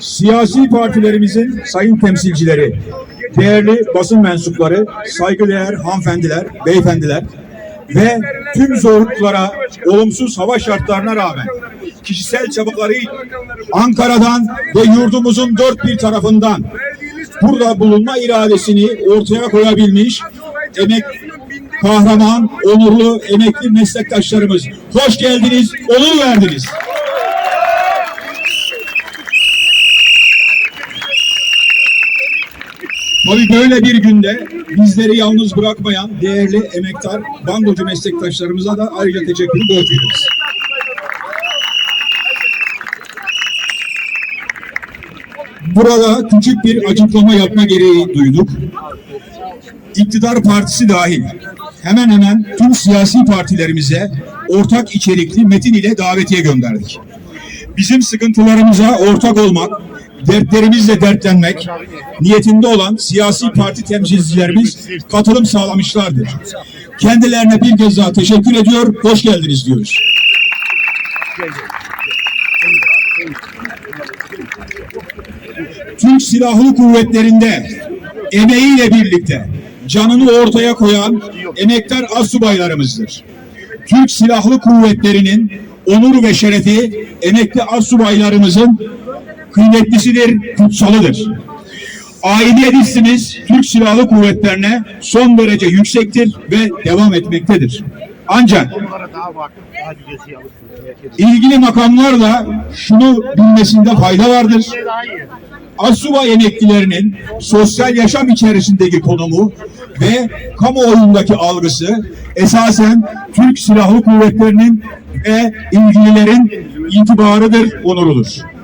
Siyasi partilerimizin sayın temsilcileri, değerli basın mensupları, saygıdeğer hanımefendiler, beyefendiler ve tüm zorluklara, olumsuz hava şartlarına rağmen kişisel çabalarıyla Ankara'dan ve yurdumuzun dört bir tarafından burada bulunma iradesini ortaya koyabilmiş emek kahraman, onurlu emekli meslektaşlarımız. Hoş geldiniz, onur verdiniz. Tabii böyle bir günde bizleri yalnız bırakmayan değerli emektar bandocu meslektaşlarımıza da ayrıca teşekkür borç ederiz. Burada küçük bir açıklama yapma gereği duyduk. İktidar partisi dahil hemen hemen tüm siyasi partilerimize ortak içerikli metin ile davetiye gönderdik. Bizim sıkıntılarımıza ortak olmak, dertlerimizle dertlenmek niyetinde olan siyasi parti temsilcilerimiz katılım sağlamışlardır. Kendilerine bir kez daha teşekkür ediyor, hoş geldiniz diyoruz. Türk Silahlı Kuvvetleri'nde emeğiyle birlikte canını ortaya koyan emektar asubaylarımızdır. Türk Silahlı Kuvvetleri'nin onur ve şerefi emekli asubaylarımızın kıymetlisidir, kutsalıdır. Aidiyet hissimiz Türk Silahlı Kuvvetlerine son derece yüksektir ve devam etmektedir. Ancak ilgili makamlarla şunu bilmesinde fayda vardır. Asubay emeklilerinin sosyal yaşam içerisindeki konumu ve kamuoyundaki algısı esasen Türk Silahlı Kuvvetleri'nin ve ilgililerin itibarıdır, onurudur.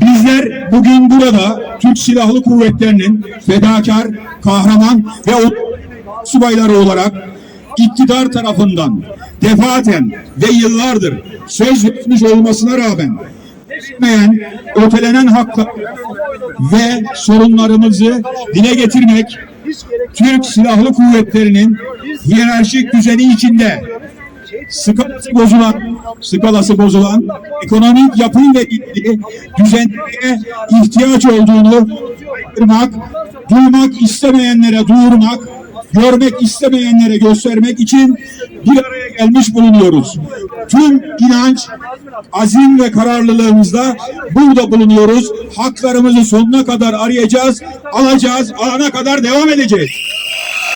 Bizler bugün burada Türk Silahlı Kuvvetleri'nin fedakar, kahraman ve subayları olarak iktidar tarafından defaten ve yıllardır söz vermiş olmasına rağmen etmeyen, ötelenen haklar ve sorunlarımızı dile getirmek Türk Silahlı Kuvvetleri'nin hiyerarşik düzeni içinde skalası bozulan, skalası bozulan ekonomik yapıyla ilgili düzenlemeye ihtiyaç olduğunu duyurmak, duymak istemeyenlere duyurmak, görmek istemeyenlere göstermek için bir araya gelmiş bulunuyoruz. Tüm inanç, azim ve kararlılığımızla burada bulunuyoruz. Haklarımızı sonuna kadar arayacağız, alacağız, alana kadar devam edeceğiz.